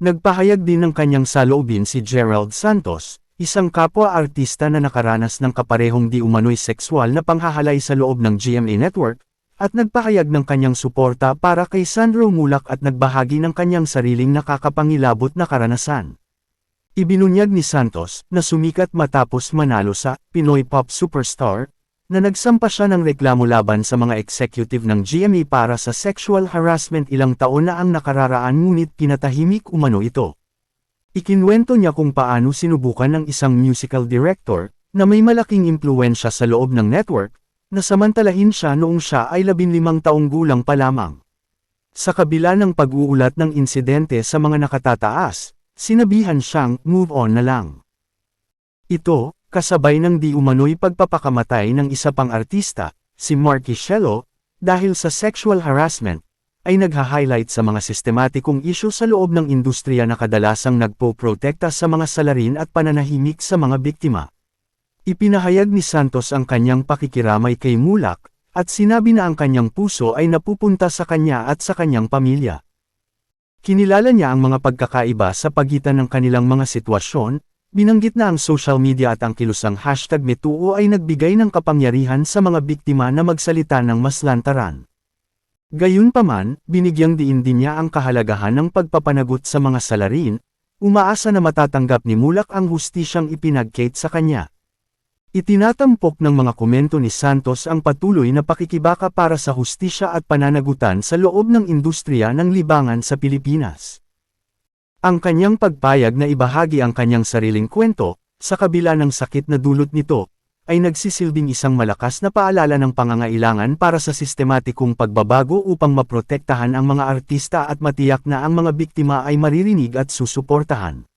Nagpahayag din ng kanyang saloobin si Gerald Santos, isang kapwa-artista na nakaranas ng kaparehong di umano'y sexual na panghahalay sa loob ng GMA Network, at nagpahayag ng kanyang suporta para kay Sandro Mulak at nagbahagi ng kanyang sariling nakakapangilabot na karanasan. Ibinunyag ni Santos na sumikat matapos manalo sa Pinoy Pop Superstar, na nagsampa siya ng reklamo laban sa mga executive ng GMA para sa sexual harassment ilang taon na ang nakararaan ngunit pinatahimik umano ito. Ikinwento niya kung paano sinubukan ng isang musical director, na may malaking impluensya sa loob ng network, na samantalahin siya noong siya ay 15 taong gulang pa lamang. Sa kabila ng pag-uulat ng insidente sa mga nakatataas, sinabihan siyang move on na lang. Ito, kasabay ng di umano'y pagpapakamatay ng isa pang artista, si Marky Shello, dahil sa sexual harassment, ay nagha-highlight sa mga sistematikong isyu sa loob ng industriya na kadalasang nagpo-protekta sa mga salarin at pananahimik sa mga biktima. Ipinahayag ni Santos ang kanyang pakikiramay kay Mulak, at sinabi na ang kanyang puso ay napupunta sa kanya at sa kanyang pamilya. Kinilala niya ang mga pagkakaiba sa pagitan ng kanilang mga sitwasyon, binanggit na ang social media at ang kilusang hashtag MeToo ay nagbigay ng kapangyarihan sa mga biktima na magsalita ng mas lantaran. Gayunpaman, binigyang diin din niya ang kahalagahan ng pagpapanagot sa mga salarin, umaasa na matatanggap ni Mulak ang hustisyang ipinagkait sa kanya. Itinatampok ng mga komento ni Santos ang patuloy na pakikibaka para sa hustisya at pananagutan sa loob ng industriya ng libangan sa Pilipinas. Ang kanyang pagpayag na ibahagi ang kanyang sariling kwento, sa kabila ng sakit na dulot nito, ay nagsisilbing isang malakas na paalala ng pangangailangan para sa sistematikong pagbabago upang maprotektahan ang mga artista at matiyak na ang mga biktima ay maririnig at susuportahan.